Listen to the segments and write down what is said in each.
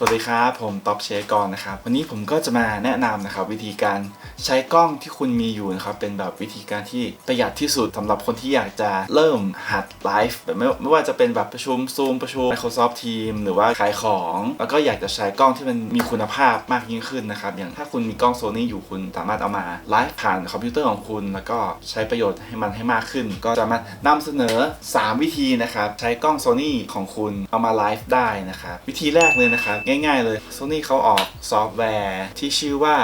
สวัสดีครับ ผมท็อปเชกรนะครับ วันนี้ผมก็จะมาแนะนำนะครับ วิธีการใช้กล้องที่คุณมีอยู่นะครับ เป็นแบบวิธีการที่ประหยัดที่สุดสำหรับคนที่อยากจะเริ่มหัดไลฟ์แบบไม่ไม่ว่าจะเป็นแบบประชุมซูมประชุม Microsoft Team หรือว่าขายของ แล้วก็อยากจะใช้กล้องที่มันมีคุณภาพมากยิ่งขึ้นนะครับ อย่างถ้าคุณมีกล้องโซนี่อยู่คุณสามารถเอามาไลฟ์ผ่านคอมพิวเตอร์ของคุณ แล้วก็ใช้ประโยชน์ให้มันให้มากขึ้น ก็จะมานำเสนอ 3 วิธีนะครับใช้กล้องโซนี่ของคุณเอามาไลฟ์ได้นะครับวิธีแรกเลยนะครับง่ายๆเลย Sony เขาออกซอฟต์แวร์ที่ชื่อว่า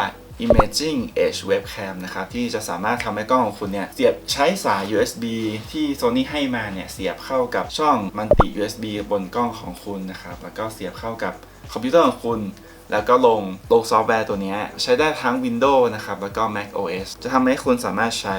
Imaging Edge Webcam นะครับ ที่จะสามารถทำให้กล้องของคุณเนี่ย เสียบใช้สาย USB ที่ Sony ให้มาเนี่ย เสียบเข้ากับช่องมันติ USB บนกล้องของคุณนะครับ แล้วก็เสียบเข้ากับคอมพิวเตอร์ของคุณ แล้วก็ลงลงซอฟต์แวร์ตัวนี้ ใช้ได้ทั้ง Windows นะครับ แล้วก็ Mac OS จะทำให้คุณสามารถใช้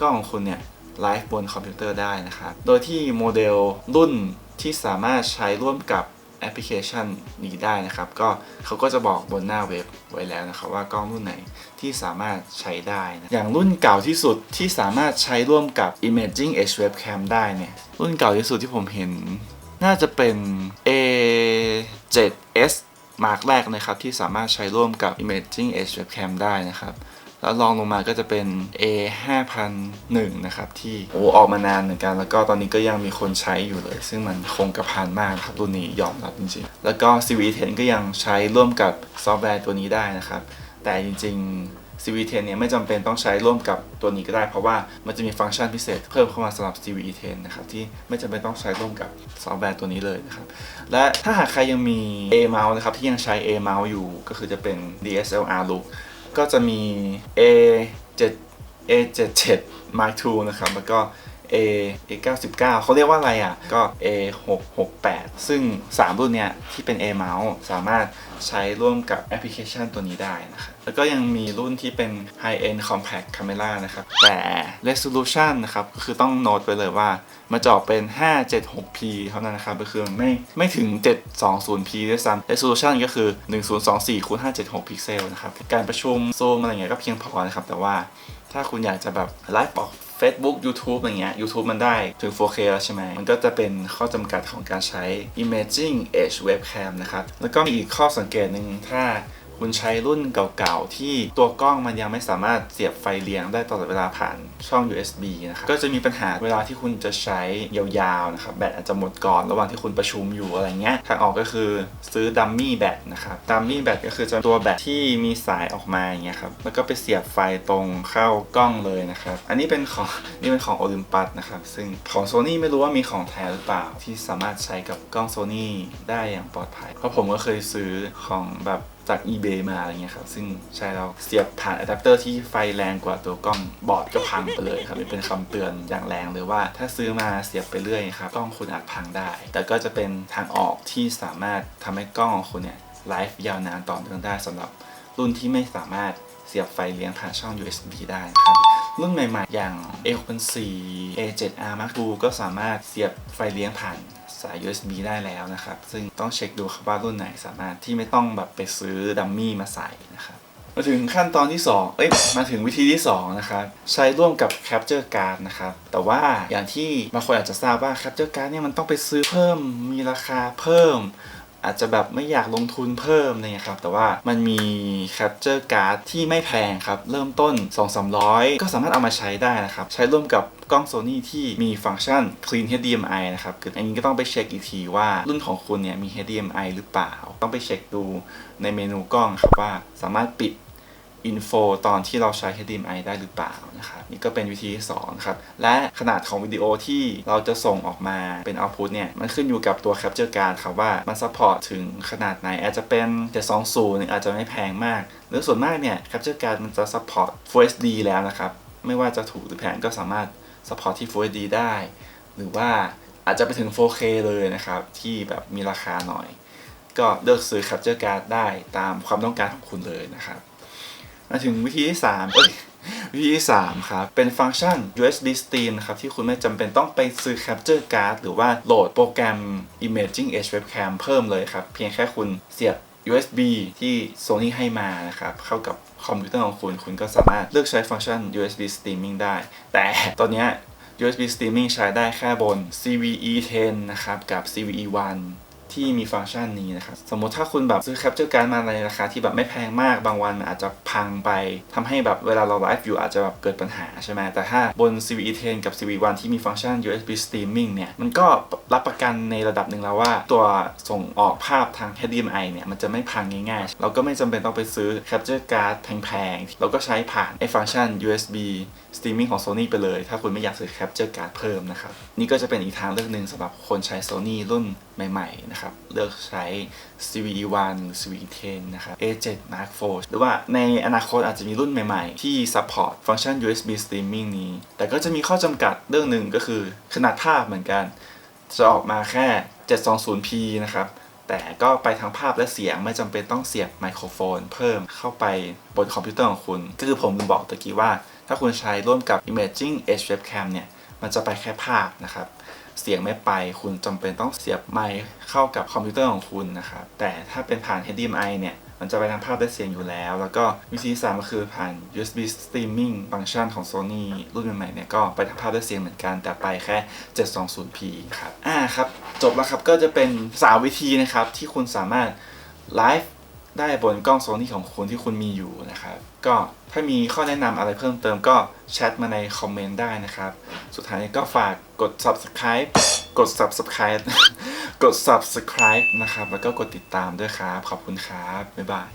กล้องของคุณเนี่ยไลฟ์บนคอมพิวเตอร์ได้นะครับ โดยที่โมเดลรุ่นที่สามารถใช้ร่วมกับ แอปพลิเคชันนี้ได้นะครับ ก็เขาก็จะบอกบนหน้าเว็บไว้แล้วนะครับ ว่ากล้องรุ่นไหนที่สามารถใช้ได้นะอย่างรุ่นเก่าที่สุดที่สามารถใช้ร่วมกับ Imaging Edge Webcam ได้เนี่ยรุ่นเก่าที่สุดที่ผมเห็น น่าจะเป็น A7S มาร์กแรกนะครับที่สามารถใช้ร่วมกับ Imaging Edge Webcam ได้นะครับ แล้วลองลงมาก็จะเป็น A 5001นะครับ ที่โอ้ออกมานานเหมือนกัน แล้วก็ตอนนี้ก็ยังมีคนใช้อยู่เลย ซึ่งมันคงกระพันมากครับรุ่นนี้ยอมรับจริงๆ แล้วก็ CV10 ก็ยังใช้ร่วมกับซอฟต์แวร์ตัวนี้ได้นะครับ แต่จริง ๆ CV10 เนี่ยไม่จำเป็นต้องใช้ร่วมกับตัวนี้ก็ได้ เพราะว่ามันจะมีฟังก์ชันพิเศษเพิ่มเข้ามาสำหรับ CV10 นะครับที่ไม่จำเป็นต้องใช้ร่วมกับซอฟต์แวร์ตัวนี้เลยนะครับ และถ้าหากใครยังมี A mouse นะครับที่ยังใช้ A mouse อยู่ก็คือจะเป็น DSLR look ก็จะมี A 7 A 7 7 Mark II นะครับ แล้วก็ A A 99เขาเรียกว่าอะไรอะ ก็ A 6 6 8ซึ่ง 3 รุ่นเนี้ยที่เป็น A mouse สามารถใช้ร่วมกับแอปพลิเคชันตัวนี้ได้นะครับแล้วก็ยังมีรุ่นที่เป็น High End Compact Camera นะครับ แต่ Resolution นะครับ ก็คือต้องโน้ตไปเลยว่ามันจะอเป็น 576p เท่านั้นนะครับ ก็คือไม่ไม่ถึง 720p ด้วยซ้ำ resolution ก็คือ 1024คูณ576 พิกเซลนะครับ การประชุมซูมอะไรเงี้ยก็เพียงพอนะครับ แต่ว่าถ้าคุณอยากจะแบบไลฟ์ออก Facebook YouTube อะไรเงี้ย YouTube มันได้ถึง 4K แล้วใช่ไหม มันก็จะเป็นข้อจำกัดของการใช้ Imaging Edge Webcam นะครับ แล้วก็มีอีกข้อสังเกตหนึ่งถ้า คุณใช้รุ่นเก่าๆ ที่ตัวกล้องมันยังไม่สามารถเสียบไฟเลี้ยงได้ตลอดเวลาผ่านช่อง USB นะครับก็จะมีปัญหาเวลาที่คุณจะใช้ยาวๆนะครับแบตอาจจะหมดก่อนระหว่างที่คุณประชุมอยู่อะไรเงี้ยทางออกก็คือซื้อดัมมี่แบตนะครับดัมมี่แบตก็คือจะตัวแบตที่มีสายออกมาอย่างเงี้ยครับแล้วก็ไปเสียบไฟตรงเข้ากล้องเลยนะครับอันนี้เป็นของนี่เป็นของ Olympus นะครับซึ่งของ Sony ไม่รู้ว่ามีของแท้หรือเปล่าที่สามารถใช้กับกล้อง Sony ได้อย่างปลอดภัยเพราะผมก็เคยซื้อของแบบจาก eBay มาอะไรเงี้ยครับ ซึ่งใช่แล้วเสียบผ่านอะแดปเตอร์ที่ไฟแรงกว่าตัวกล้องบอร์ดก็พังไปเลยครับเป็นคำเตือนอย่างแรงเลยว่า ถ้าซื้อมาเสียบไปเรื่อยครับกล้องคุณอาจพังได้ แต่ก็จะเป็นทางออกที่สามารถทำให้กล้องของคุณเนี่ยไลฟ์ยาวนานต่อเนื่องได้สำหรับรุ่นที่ไม่สามารถเสียบไฟเลี้ยงผ่านช่อง USB ได้นะครับ รุ่นใหม่ๆ อย่าง A64 A7R Mark II ก็สามารถเสียบไฟเลี้ยงผ่านสาย USB ได้แล้วนะครับ ซึ่งต้องเช็คดูครับว่ารุ่นไหนสามารถที่ไม่ต้องแบบไปซื้อดัมมี่มาใส่นะครับ มาถึงขั้นตอนที่ 2 เอ้ย มาถึงวิธีที่ 2 นะครับ ใช้ร่วมกับ Capture Card นะครับ แต่ว่าอย่างที่บางคนอาจจะทราบว่า Capture Card เนี่ยมันต้องไปซื้อเพิ่มมีราคาเพิ่ม อาจจะแบบไม่อยากลงทุนเพิ่มเนี่ยครับ แต่ว่ามันมี Capture Card ที่ไม่แพงครับ เริ่มต้น 2-300 ก็สามารถเอามาใช้ได้นะครับ ใช้ร่วมกับกล้อง Sony ที่มีฟังก์ชัน Clean HDMI นะครับ คืออันนี้ก็ต้องไปเช็คอีกทีว่ารุ่นของคุณเนี่ยมี HDMI หรือเปล่า ต้องไปเช็คดูในเมนูกล้องครับว่าสามารถปิด อินโฟตอนที่เราใช้ HDMI ได้หรือเปล่านะครับนี่ก็เป็นวิธีที่2ครับ และขนาดของวิดีโอที่เราจะส่งออกมาเป็น output เนี่ย มันขึ้นอยู่กับตัว Capture Card ครับว่ามัน support ถึงขนาดไหน อาจจะเป็น 720 อาจจะไม่แพงมาก หรือส่วนมากเนี่ย Capture Card มันจะ support Full HD แล้วนะครับ ไม่ว่าจะถูกหรือแพงก็สามารถ support ที่ Full HD ได้ หรือว่าอาจจะไปถึง 4K เลยนะครับ ที่แบบมีราคาหน่อย ก็เลือกซื้อ Capture Card ได้ตามความต้องการของคุณเลยนะครับ มาถึงวิธีที่3เอ้ยวิธีที่3ครับ เป็นฟังก์ชัน USB Stream ครับ ที่คุณไม่จำเป็นต้องไปซื้อ Capture Card หรือว่าโหลดโปรแกรม Imaging Edge Webcam เพิ่มเลยครับ เพียงแค่คุณเสียบ USB ที่ Sony ให้มานะครับ เข้ากับคอมพิวเตอร์ของคุณ คุณก็สามารถเลือกใช้ฟังก์ชัน USB Streaming ได้ แต่ตอนนี้ USB Streaming ใช้ได้แค่บน CVE 10 นะครับ กับ CVE 1 ที่มีฟังก์ชันนี้นะครับสมมติถ้าคุณแบบซื้อ Capture Card มาในราคาที่แบบไม่แพงมากบางวันอาจจะพังไปทำให้แบบเวลาเราไลฟ์อยู่อาจจะแบบเกิดปัญหาใช่ไหมแต่ถ้าบน CVE 10 กับ CVE 1ที่มีฟังก์ชัน USB streaming เนี่ย มันก็รับประกันในระดับหนึ่งแล้วว่าตัวส่งออกภาพทาง HDMI เนี่ย มันจะไม่พังง่ายๆ เราก็ไม่จำเป็นต้องไปซื้อ Capture Card แพงๆ เราก็ใช้ผ่านไอ้ฟังก์ชัน USB streaming ของ Sony ไปเลย ถ้าคุณไม่อยากซื้อ Capture Card เพิ่มนะครับ นี่ก็จะเป็นอีกทางเลือกหนึ่งสำหรับคนใช้ Sony รุ่น ใหม่ๆนะครับ เลือกใช้ CVE 1 CVE 10 นะครับ A7 Mark IV หรือว่าในอนาคตอาจจะมีรุ่นใหม่ๆ ที่ support ฟังก์ชัน USB streaming นี้ แต่ก็จะมีข้อจำกัดเรื่องหนึ่งก็คือขนาดภาพเหมือนกัน จะออกมาแค่ 720p นะครับแต่ก็ไปทั้งภาพและเสียงไม่จำเป็นต้องเสียบไมโครโฟน เพิ่มเข้าไปบนคอมพิวเตอร์ของคุณ ก็คือผมลืมบอกตะกี้ว่า ถ้าคุณใช้ร่วมกับ Imaging Edge Webcam เนี่ย มันจะไปแค่ภาพนะครับ เสียงไม่ไปคุณจำเป็นต้องเสียบไมค์เข้ากับคอมพิวเตอร์ของคุณนะครับ แต่ถ้าเป็นผ่าน HDMI เนี่ยมันจะไปทางภาพและเสียงอยู่แล้ว แล้วก็วิธีสามก็คือผ่าน USB streaming ฟังก์ชันของ Sony รุ่นใหม่ๆเนี่ยก็ไปทางภาพและเสียงเหมือนกัน แต่ไปแค่ 720p ครับ อ่าครับ จบแล้วครับก็จะเป็นสามวิธีนะครับ ที่คุณสามารถไลฟ์ ได้บนกล้อง Sony ของคุณที่คุณมีอยู่นะครับ ก็ถ้ามีข้อแนะนำอะไรเพิ่มเติมก็แชทมาในคอมเมนต์ได้นะครับ สุดท้ายนี้ก็ฝากกด subscribe กด subscribe กด subscribe นะครับ แล้วก็กดติดตามด้วยครับ ขอบคุณครับ บ๊ายบาย